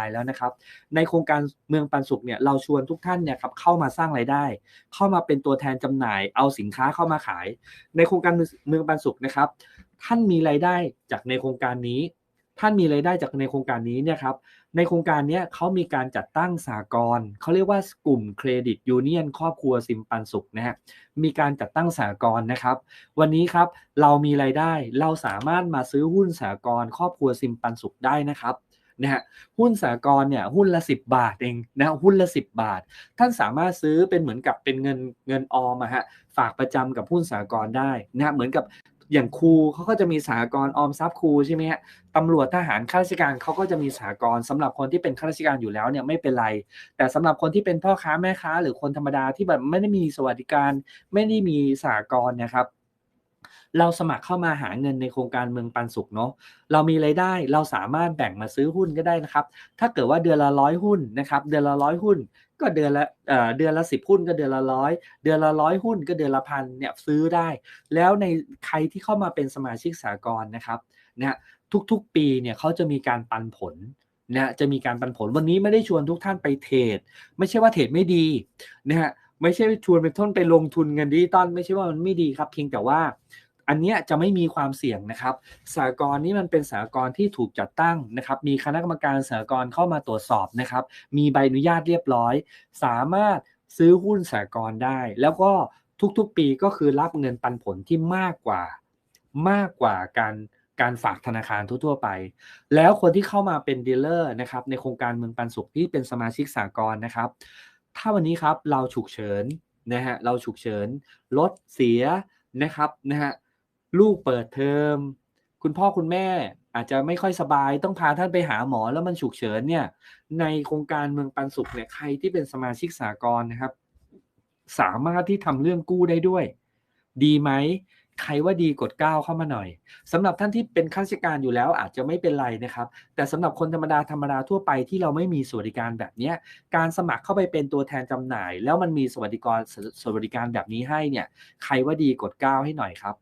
ายแล้วนะครับ ในโครงการเมืองปันสุขเนี่ยเราชวนทุกท่านเนี่ยครับเข้ามาสร้างรายได้ เข้ามาเป็นตัวแทนจำหน่าย เอาสินค้าเข้ามาขาย ในโครงการเมืองปันสุขนะครับ ท่านมีรายได้จากในโครงการนี้ ท่านมีรายได้จากในโครงการนี้เนี่ยครับในโครงการนี้เขามีการจัดตั้งสากลเขาเรียกว่ากลุ่มเครดิตยูเนียนครอบครัวซิมปันสุขนะฮะมีการจัดตั้งสากลนะครับ วันนี้ครับเรามีรายได้เราสามารถมาซื้อหุ้นสากลครอบครัวซิมปันสุขได้นะครับ นะฮะหุ้นสากลเนี่ยหุ้นละ 10 บาทเองนะหุ้นละ 10 บาท ท่านสามารถซื้อเป็นเหมือนกับเป็นเงินเงินออมอะฮะฝากประจำกับหุ้นสากลได้นะฮะเหมือนกับอย่างครูเขาก็จะมีสหกรณ์ออมทรัพย์ครูใช่ไหมฮะตำรวจทหารข้าราชการเขาก็จะมีสหกรณ์สำหรับคนที่เป็นข้าราชการอยู่แล้วเนี่ยไม่เป็นไร แต่สำหรับคนที่เป็นพ่อค้าแม่ค้า หรือคนธรรมดาที่แบบไม่ได้มีสวัสดิการ ไม่ได้มีสหกรณ์นะครับ เราสมัครเข้ามาหาเงินในโครงการเมืองปันสุขเนาะเรามีไรายได้เราสามารถแบ่งมาซื้อหุ้นก็ได้นะครับ ถ้าเกิดว่าเดือนละร้อยหุ้นนะครับ เดือนละร้อยหุ้น ก็เดือนละเอ่อเดือนละสิบหุ้นก็เดือนละร้อยเดือนละร้อยหุ้นก็เดือนละพันเนี่ยซื้อได้ แล้วในใครที่เข้ามาเป็นสมาชิกสากลนะครับนะทุกๆปีเนี่ยเขาจะมีการปันผลนะจะมีการปันผลวันนี้ไม่ได้ชวนทุกท่านไปเทรดไม่ใช่ว่าเทรดไม่ดีนะฮะไม่ใช่ชวนเป็นต้นไปลงทุนเงินดิจิตอลไม่ใช่ว่ามันไม่ดีครับเพียงแต่ว่า อันเนี้ยจะไม่มีความเสี่ยงนะครับสากลนี้มันเป็นสากลที่ถูกจัดตั้งนะครับมีคณะกรรมการสากลเข้ามาตรวจสอบนะครับมีใบอนุญาตเรียบร้อย สามารถซื้อหุ้นสากลได้ แล้วก็ทุกๆปีก็คือรับเงินปันผลที่มากกว่ามากกว่าการการฝากธนาคารทั่วๆไป แล้วคนที่เข้ามาเป็นดีลเลอร์นะครับในโครงการเมืองปันสุขที่เป็นสมาชิกสากลนะครับ ถ้าวันนี้ครับเราฉุกเฉินนะฮะเราฉุกเฉินรถเสียนะครับนะฮะ ลูกเปิดเทอมคุณพ่อคุณแม่อาจจะไม่ค่อยสบายต้องพาท่านไปหาหมอแล้วมันฉุกเฉินเนี่ย ในโครงการเมืองปันสุขเนี่ยใครที่เป็นสมาชิกสากลนะครับ สามารถที่ทำเรื่องกู้ได้ด้วย ดีไหมใครว่าดีกดก้าวเข้ามาหน่อยสำหรับท่านที่เป็นข้าราชการอยู่แล้วอาจจะไม่เป็นไรนะครับ แต่สำหรับคนธรรมดาธรรมดาทั่วไปที่เราไม่มีสวัสดิการแบบนี้การสมัครเข้าไปเป็นตัวแทนจำหน่าย แล้วมันมีสวัสดิการสวัสดิการแบบนี้ให้เนี่ย ใครว่าดีกดก้าวให้หน่อยครับ